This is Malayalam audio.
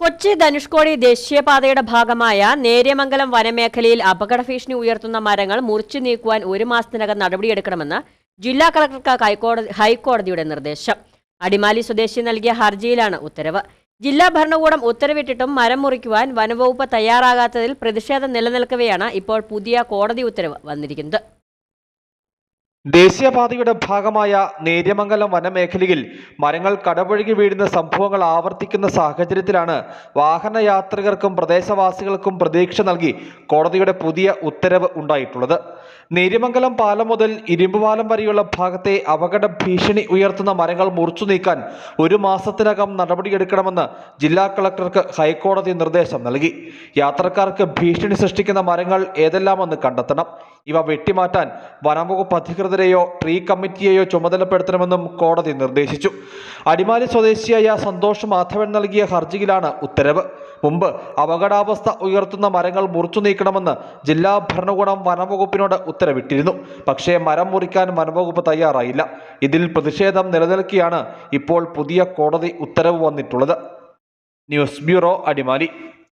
കൊച്ചി ധനുഷ്കോടി ദേശീയപാതയുടെ ഭാഗമായ നേര്യമംഗലം വനമേഖലയിൽ അപകട ഭീഷണി ഉയർത്തുന്ന മരങ്ങൾ മുറിച്ചു നീക്കുവാൻ ഒരു മാസത്തിനകം നടപടിയെടുക്കണമെന്ന് ജില്ലാ കളക്ടർക്ക് ഹൈക്കോടതി ഹൈക്കോടതിയുടെ നിർദ്ദേശം. അടിമാലി സ്വദേശി നൽകിയ ഹർജിയിലാണ് ഉത്തരവ്. ജില്ലാ ഭരണകൂടം ഉത്തരവിട്ടിട്ടും മരം മുറിക്കുവാൻ വനവകുപ്പ് തയ്യാറാകാത്തതിൽ പ്രതിഷേധം നിലനിൽക്കവെയാണ് ഇപ്പോൾ പുതിയ കോടതി ഉത്തരവ് വന്നിരിക്കുന്നത്. ദേശീയപാതയുടെ ഭാഗമായ നേര്യമംഗലം വനമേഖലയിൽ മരങ്ങൾ കടപുഴകി വീഴുന്ന സംഭവങ്ങൾ ആവർത്തിക്കുന്ന സാഹചര്യത്തിലാണ് വാഹനയാത്രികർക്കും പ്രദേശവാസികൾക്കും പ്രതീക്ഷ നൽകി കോടതിയുടെ പുതിയ ഉത്തരവ് ഉണ്ടായിട്ടുള്ളത്. നേര്യമംഗലം പാലം മുതൽ ഇരുമ്പുപാലം വരെയുള്ള ഭാഗത്തെ അപകട ഭീഷണി ഉയർത്തുന്ന മരങ്ങൾ മുറിച്ചു നീക്കാൻ ഒരു മാസത്തിനകം നടപടിയെടുക്കണമെന്ന് ജില്ലാ കളക്ടർക്ക് ഹൈക്കോടതി നിർദ്ദേശം നൽകി. യാത്രക്കാർക്ക് ഭീഷണി സൃഷ്ടിക്കുന്ന മരങ്ങൾ ഏതെല്ലാമെന്ന് കണ്ടെത്തണം. ഇവ വെട്ടിമാറ്റാൻ വനംവകുപ്പ് അധികൃതരെയോ ട്രീ കമ്മിറ്റിയെയോ ചുമതലപ്പെടുത്തണമെന്നും കോടതി നിർദ്ദേശിച്ചു. അടിമാലി സ്വദേശിയായ സന്തോഷ് മാധവൻ നൽകിയ ഹർജിയിലാണ് ഉത്തരവ്. മുമ്പ് അപകടാവസ്ഥ ഉയർത്തുന്ന മരങ്ങൾ മുറിച്ചു നീക്കണമെന്ന് ജില്ലാ ഭരണകൂടം വനംവകുപ്പിനോട് ഉത്തരവിട്ടിരുന്നു. പക്ഷേ മരം മുറിക്കാൻ വനംവകുപ്പ് തയ്യാറായില്ല. ഇതിൽ പ്രതിഷേധം നിലനിൽക്കിയാണ് ഇപ്പോൾ പുതിയ കോടതി ഉത്തരവ് വന്നിട്ടുള്ളത്. News bureau Adimali.